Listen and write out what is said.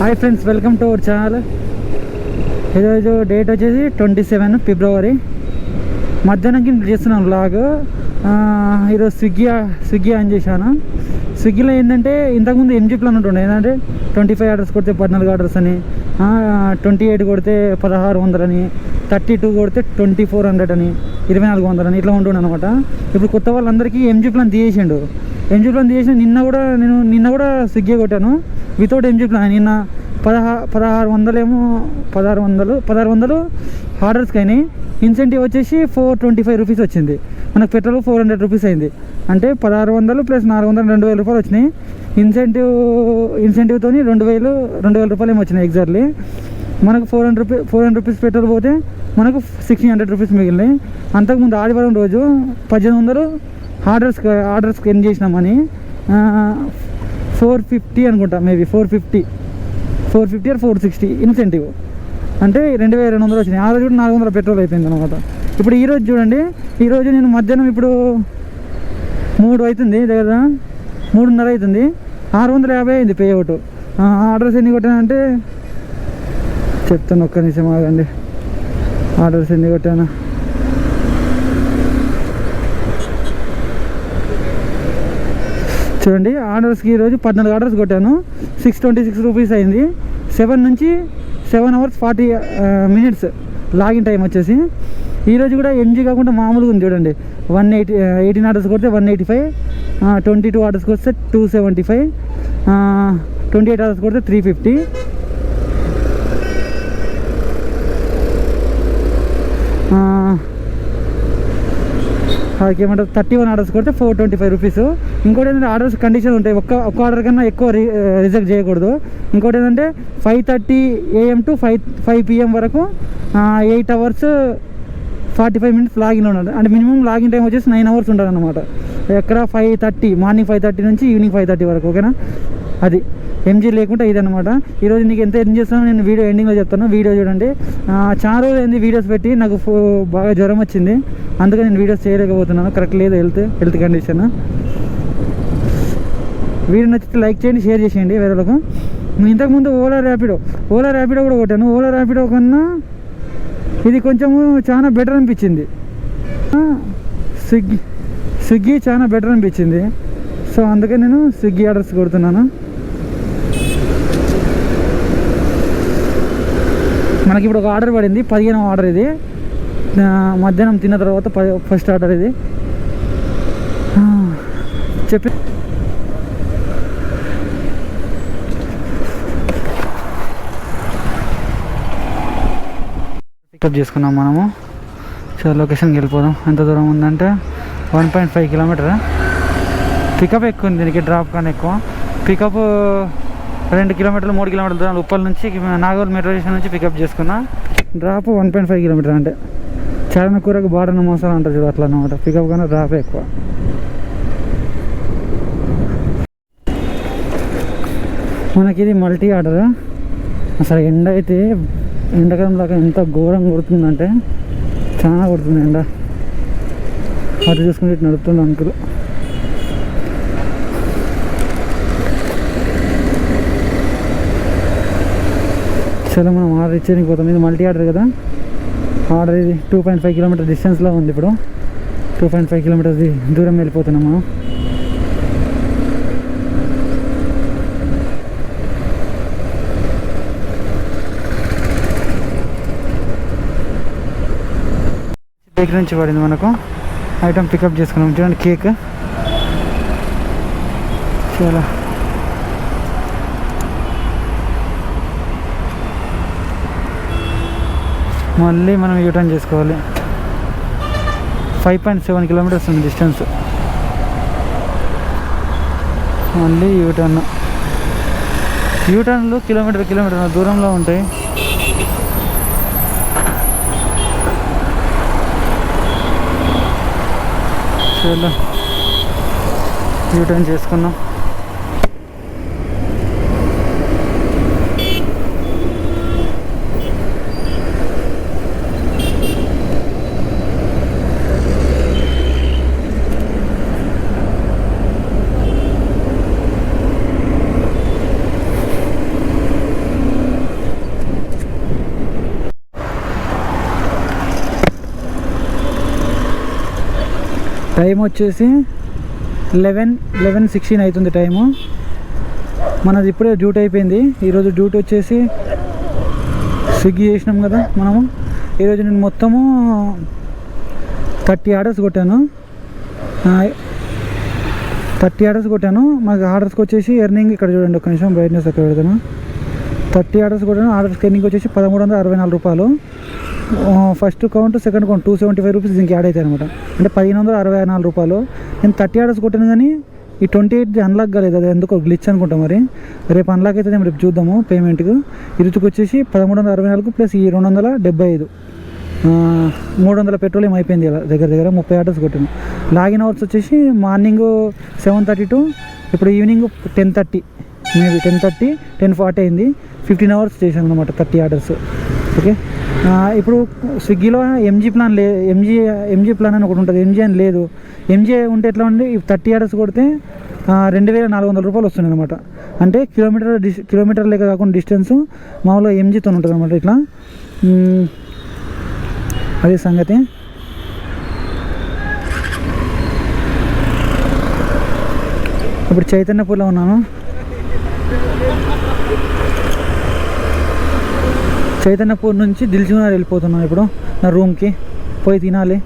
Hi friends welcome to our channel ఈరోజు date వచ్చేసి twenty seven ఫిబ్రవరి మధ్యాహ్నంకి నేను చేస్తున్నాను బ్లాగ్ ఈరోజు స్విగ్గీ స్విగ్గీ ఆన్ చేశాను. స్విగ్గీలో ఏంటంటే ఇంతకుముందు ఎంజీ ప్లాన్ ఉంటుండే. ఏంటంటే ట్వంటీ ఫైవ్ ఆర్డర్స్ కొడితే పద్నాలుగు ఆర్డర్స్ అని ట్వంటీ ఎయిట్ కొడితే పదహారు వందలని థర్టీ టూ కొడితే ట్వంటీ ఫోర్ హండ్రెడ్ అని ఇరవై నాలుగు వందలని ఇట్లా ఉంటుండే అనమాట ఇప్పుడు కొత్త వాళ్ళందరికీ ఎంజీ ప్లాన్ తీసేసిండు. ఎంజీ ప్లాన్ చేసిన నిన్న కూడా నేను నిన్న కూడా స్విగ్గీ కొట్టాను. Without MG plan. నిన్న పదహా పదహారు వందలేమో పదహారు వందలు పదహారు వందలు ఆర్డర్స్కి అయినాయి. ఇన్సెంటివ్ వచ్చేసి ఫోర్ ట్వంటీ ఫైవ్ రూపీస్ వచ్చింది. మనకు పెట్రోల్ ఫోర్ హండ్రెడ్ రూపీస్ అయింది. అంటే పదహారు వందలు ప్లస్ నాలుగు వందలు రెండు వేల రూపాయలు వచ్చినాయి. ఇన్సెంటివ్ ఇన్సెంటివ్తో రెండు వేలు రెండు వేల రూపాయలు ఏమో వచ్చినాయి ఎగ్జాక్ట్లీ. మనకు four hundred rupee four hundred rupees petrol పోతే మనకు సిక్స్టీన్ హండ్రెడ్ రూపీస్ మిగిలినాయి. అంతకుముందు ఆదివారం రోజు పద్దెనిమిది వందలు ఆర్డర్స్ ఆర్డర్స్కి ఎన్ చేసినామని ఫోర్ ఫిఫ్టీ అనుకుంటా maybe four fifty four fifty or four sixty incentive అంటే రెండు వేల రెండు వందలు వచ్చినాయి. ఆ రోజు కూడా నాలుగు వందల పెట్రోల్ అయిపోయింది అనమాట ఇప్పుడు ఈరోజు చూడండి ఈరోజు నేను మధ్యాహ్నం ఇప్పుడు మూడు అవుతుంది దగ్గర మూడున్నర అవుతుంది. ఆరు వందల యాభై అయింది పే అవుట్ ఆర్డర్స్ ఎన్ని కొట్టానంటే చెప్తాను ఒక్క నిమిషం ఆగండి. ఆర్డర్స్ ఎన్ని కొట్టాను? చూడండి ఆర్డర్స్కి ఈరోజు పద్నాలుగు ఆర్డర్స్ కొట్టాను. సిక్స్ ట్వంటీ సిక్స్ రూపీస్ అయింది. సెవెన్ నుంచి seven hours forty minutes login time వచ్చేసి. ఈరోజు కూడా ఎంజీ కాకుండా మామూలుగా ఉంది చూడండి. వన్ ఎయిటీ ఎయిటీన్ ఆర్డర్స్ కొడితే one eighty five twenty two ఆర్డర్స్కి వస్తే two seventy five twenty eight orders కొడితే త్రీ ఫిఫ్టీ. ఏమంటారు? థర్టీ వన్ ఆర్డర్స్ కొడితే ఫోర్ ట్వంటీ ఫైవ్ రూపీస్. ఇంకోటి ఏంటంటే ఆర్డర్స్ కండిషన్ ఉంటాయి. ఒక్క ఒక్క ఆర్డర్ కన్నా ఎక్కువ రిజెక్ట్ చేయకూడదు. ఇంకోటి ఏంటంటే five thirty AM to five five PM వరకు eight hours forty five minutes login ఉండాలి. అంటే మినిమం లాగిన్ టైం వచ్చేసి నైన్ అవర్స్ ఉండాలన్నమాట. ఎక్కడ five thirty morning five thirty నుంచి ఈవినింగ్ ఫైవ్ థర్టీ వరకు ఓకేనా? అది. ఎంజీ లేకుండా ఇదన్నమాట. ఈరోజు నీకు ఎంత ఎంజాయ్ చేస్తానో నేను వీడియో ఎండింగ్లో చెప్తాను. వీడియో చూడండి. చాలా రోజులు ఏంది వీడియోస్ పెట్టి నాకు ఫో- బాగా జ్వరం వచ్చింది. అందుకని నేను వీడియోస్ చేయలేకపోతున్నాను. కరెక్ట్ లేదు హెల్త్ హెల్త్ కండిషన్ వీడియో నచ్చితే లైక్ చేయండి షేర్ చేసేయండి వేరేలకు. ఇంతకుముందు ఓలా ర్యాపిడో ఓలా ర్యాపిడో కూడా కొట్టాను. ఓలా ర్యాపిడో కన్నా ఇది కొంచెము చాలా బెటర్ అనిపించింది. స్విగ్గీ స్విగ్గీ చాలా బెటర్ అనిపించింది. సో అందుకే నేను స్విగ్గీ ఆర్డర్స్ కొడుతున్నాను. మనకి ఇప్పుడు ఒక ఆర్డర్ పడింది పదిహేను ఆర్డర్ ఇది. మధ్యాహ్నం తిన్న తర్వాత ఫస్ట్ ఆర్డర్ ఇది. చెప్పి పికప్ చేసుకున్నాం మనము. సో లొకేషన్కి వెళ్ళిపోదాం. ఎంత దూరం ఉందంటే one point five kilometre. Pickup ఎక్కువ ఉంది దీనికి డ్రాప్ కానీ ఎక్కువ. పికప్ రెండు కిలోమీటర్లు మూడు కిలోమీటర్ల దూరం ఉప్పల్ నుంచి నాగోల్ మెట్రో స్టేషన్ నుంచి పికప్ చేసుకున్నా. Drop one point five kilometre అంటే. చరణ కూరకు బాడన మోసాలు అంటారు చూడు అట్లా అనమాట పికప్ కన్నా డ్రాప్ ఎక్కువ. మనకి ఇది మల్టీ ఆర్డర్ అసలు ఎండ అయితే ఎండాకాలం దాకా ఎంత ఘోరం కొడుతుందంటే చాలా కొడుతుంది ఎండ. అటు చూసుకుంటే ఇటు నడుపుతుంది అంకులు. సరే మనం ఆర్డర్ ఇచ్చేది పోతాం ఇది మల్టీ ఆర్డర్ కదా. ఆర్డర్ ఇది టూ పాయింట్ ఫైవ్ కిలోమీటర్ డిస్టెన్స్లో ఉంది ఇప్పుడు. టూ పాయింట్ ఫైవ్ కిలోమీటర్స్ దూరం వెళ్ళిపోతున్నాం మనం. బేకరీ నుంచి పడింది మనకు. ఐటమ్ పికప్ చేసుకున్నాం. చూడండి కేక్ చాలా మళ్ళీ మనం యూటర్న్ చేసుకోవాలి. ఫైవ్ పాయింట్ సెవెన్ కిలోమీటర్స్ ఉంది డిస్టెన్స్ మళ్ళీ యూటర్న్ యూటర్న్లు కిలోమీటర్ కిలోమీటర్ దూరంలో ఉంటాయి చలో యూటర్న్ చేసుకున్నాం. టైం వచ్చేసి లెవెన్ లెవెన్ సిక్స్టీన్ అవుతుంది టైము. మనది ఇప్పుడే డ్యూటీ అయిపోయింది. ఈరోజు డ్యూటీ వచ్చేసి స్విగ్గీ చేసినాం కదా మనము. ఈరోజు నేను మొత్తము థర్టీ ఆర్డర్స్ కొట్టాను. థర్టీ ఆర్డర్స్ కొట్టాను. మాకు ఆర్డర్స్కి వచ్చేసి ఎర్నింగ్ ఇక్కడ చూడండి ఒక నిమిషం బ్రైట్నెస్ అక్కడ పెడతాను. థర్టీ ఆర్డర్స్ కొట్టాను. ఆర్డర్స్కి ఎర్నింగ్ వచ్చేసి పదమూడు వందల అరవై నాలుగు రూపాయలు. First count second count two seventy five rupees దీనికి యాడ్ అవుతాయి అనమాట అంటే పదిహేను వందల అరవై నాలుగు రూపాయలు. నేను థర్టీ ఆర్డర్స్ కొట్టాను కానీ ఈ ట్వంటీ ఎయిట్ అన్లాక్ కాలేదు. అది ఎందుకో గ్లిచ్ అనుకుంటా మరి. రేపు అన్లాక్ అయితే మేము రేపు చూద్దాము పేమెంట్కి ఇరుచుకు వచ్చేసి పదమూడు వందల అరవై నాలుగు ప్లస్ ఈ రెండు వందల డెబ్బై ఐదు. మూడు వందల పెట్రోల్ అయిపోయింది ఇలా దగ్గర దగ్గర. ముప్పై ఆర్డర్స్ కొట్టాను. లాగిన్ అవర్స్ వచ్చేసి మార్నింగ్ సెవెన్ థర్టీ టు ఇప్పుడు evening ten thirty. Maybe ten thirty ten forty అయింది. ఫిఫ్టీన్ అవర్స్ చేశాను అనమాట థర్టీ ఆర్డర్స్ ఓకే. ఇప్పుడు స్విగ్గీలో ఎంజీ ప్లాన్ లే ఎంజీ ఎంజీ ప్లాన్ అని ఒకటి ఉంటుంది. ఎంజీ అని లేదు. ఎంజీ ఉంటే ఎట్లా ఉంది థర్టీ ఆర్డర్స్ కొడితే రెండు వేల నాలుగు వందల రూపాయలు వస్తుంది అనమాట అంటే కిలోమీటర్ డిస్ కిలోమీటర్ లెక్క కాకుండా డిస్టెన్స్ మామూలుగా ఎంజీతో ఉంటుంది అనమాట ఇట్లా. అదే సంగతి. ఇప్పుడు చైతన్యపూర్లో ఉన్నాను. చైతన్యపూర్ నుంచి దిల్సుకునగర్ వెళ్ళిపోతున్నాను ఇప్పుడు నా రూమ్కి. పోయి తినాలి.